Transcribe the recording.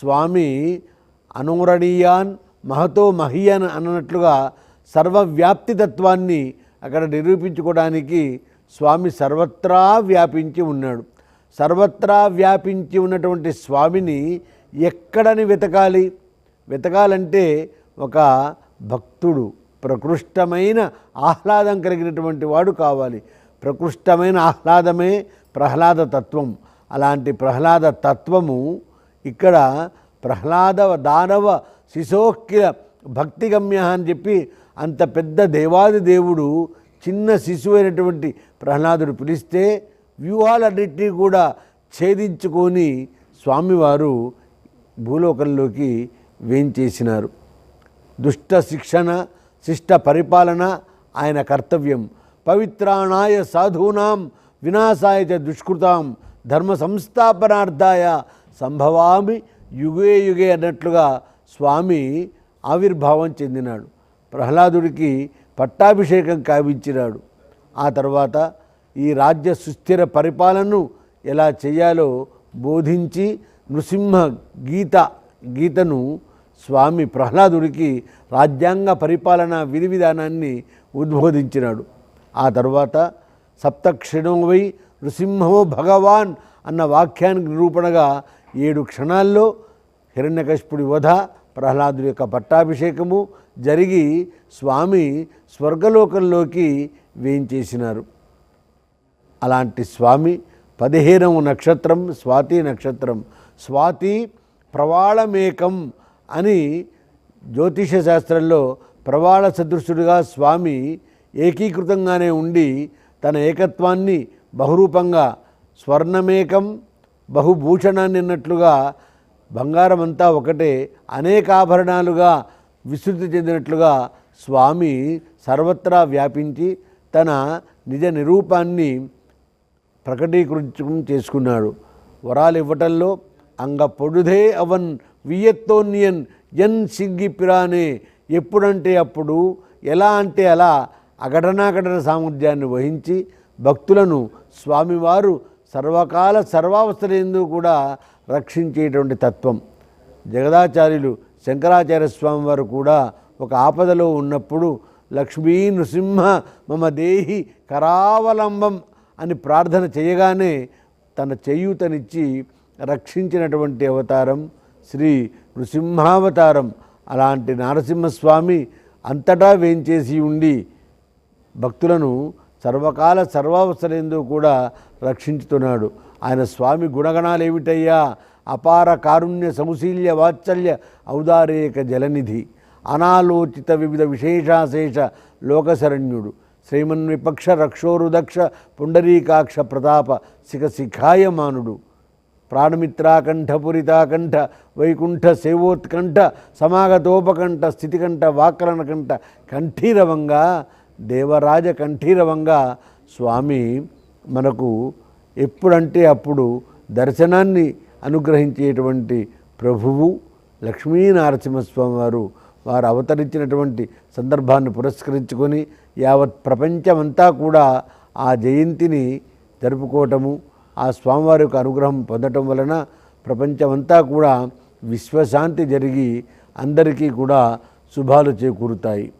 స్వామి అనూరణీయాన్ మహతో మహియన్ అన్నట్లుగా సర్వవ్యాప్తి తత్వాన్ని అక్కడ నిరూపించుకోవడానికి స్వామి సర్వత్రా వ్యాపించి ఉన్నాడు. సర్వత్రా వ్యాపించి ఉన్నటువంటి స్వామిని ఎక్కడని వెతకాలి? వెతకాలంటే ఒక భక్తుడు ప్రకృష్టమైన ఆహ్లాదం కలిగినటువంటి వాడు కావాలి. ప్రకృష్టమైన ఆహ్లాదమే ప్రహ్లాద తత్వం. అలాంటి ప్రహ్లాద తత్వము ఇక్కడ ప్రహ్లాద దానవ శిశోక్కిల భక్తిగమ్య అని చెప్పి అంత పెద్ద దేవాది దేవుడు చిన్న శిశువు అయినటువంటి ప్రహ్లాదుడు పిలిస్తే వ్యూహాలన్నింటినీ కూడా ఛేదించుకొని స్వామివారు భూలోకంలోకి వేంచేసినారు. దుష్ట శిక్షణ శిష్ట పరిపాలన ఆయన కర్తవ్యం. పవిత్రాణాయ సాధూనాం వినాశాయ దుష్కృతాం ధర్మ సంస్థాపనార్థాయ సంభవామి యుగే యుగే అన్నట్లుగా స్వామి ఆవిర్భావం చెందినాడు. ప్రహ్లాదుడికి పట్టాభిషేకం కావించినాడు. ఆ తర్వాత ఈ రాజ్య సుస్థిర పరిపాలనను ఎలా చేయాలో బోధించి నృసింహ గీత గీతను స్వామి ప్రహ్లాదుడికి రాజ్యాంగ పరిపాలన విధి విధానాన్ని ఉద్బోధించినాడు. ఆ తర్వాత సప్తక్షణోవై నృసింహో భగవాన్ అన్న వాక్యానికి నిరూపణగా ఏడు క్షణాల్లో హిరణ్యకశిపుడి వధ ప్రహ్లాదుడి యొక్క పట్టాభిషేకము జరిగి స్వామి స్వర్గలోకంలోకి వేయించేసినారు. అలాంటి స్వామి పదిహేనవ నక్షత్రం స్వాతి నక్షత్రం స్వాతి ప్రవాళమేకం అని జ్యోతిష శాస్త్రంలో ప్రవాళ సదృశుడిగా స్వామి ఏకీకృతంగానే ఉండి తన ఏకత్వాన్ని బహురూపంగా స్వర్ణమేకం బహుభూషణాన్ని అన్నట్లుగా బంగారం అంతా ఒకటే అనేక ఆభరణాలుగా విస్తృతి చెందినట్లుగా స్వామి సర్వత్రా వ్యాపించి తన నిజ నిరూపాన్ని ప్రకటీకరించడం చేసుకున్నాడు. వరాలు ఇవ్వటంలో అంగ పొడుదే అవన్ వియత్తోన్యన్ ఎన్ సిగ్గి పిరానే ఎప్పుడంటే అప్పుడు ఎలా అంటే అలా అఘటనాఘటన సామర్థ్యాన్ని వహించి భక్తులను స్వామివారు సర్వకాల సర్వావస్థలందు కూడా రక్షించేటువంటి తత్వం. జగదాచార్యులు శంకరాచార్య స్వామి వారు కూడా ఒక ఆపదలో ఉన్నప్పుడు లక్ష్మీ నృసింహ మమ దేహి కరావలంబం అని ప్రార్థన చేయగానే తన చేయూతనిచ్చి రక్షించినటువంటి అవతారం శ్రీ నృసింహావతారం. అలాంటి నారసింహస్వామి అంతటా వేంచేసి ఉండి భక్తులను సర్వకాల సర్వావసరంలో కూడా రక్షించుతున్నాడు. ఆయన స్వామి గుణగణాలు ఏమిటయ్యా అపార కారుణ్య సముశీల్య వాత్సల్య ఔదారేక జలనిధి అనాలోచిత వివిధ విశేషాశేష లోకశరణ్యుడు శ్రీమన్విపక్ష రక్షోరుదక్ష పుండరీకాక్ష ప్రతాప శిఖ శిఖాయమానుడు ప్రాణమిత్రాకంఠపురితాకంఠ వైకుంఠ సేవోత్కంఠ సమాగతోపకంఠ స్థితికంఠ వాకరణకంఠ కంఠీరవంగా దేవరాజ కంఠీరవంగా స్వామి మనకు ఎప్పుడంటే అప్పుడు దర్శనాన్ని అనుగ్రహించేటువంటి ప్రభువు లక్ష్మీనరసింహస్వామి వారు వారు అవతరించినటువంటి సందర్భాన్ని పురస్కరించుకొని యావత్ ప్రపంచమంతా కూడా ఆ జయంతిని జరుపుకోవటము ఆ స్వామివారి యొక్క అనుగ్రహం పొందటం వలన ప్రపంచమంతా కూడా విశ్వశాంతి జరిగి అందరికీ కూడా శుభాలు చేకూరుతాయి.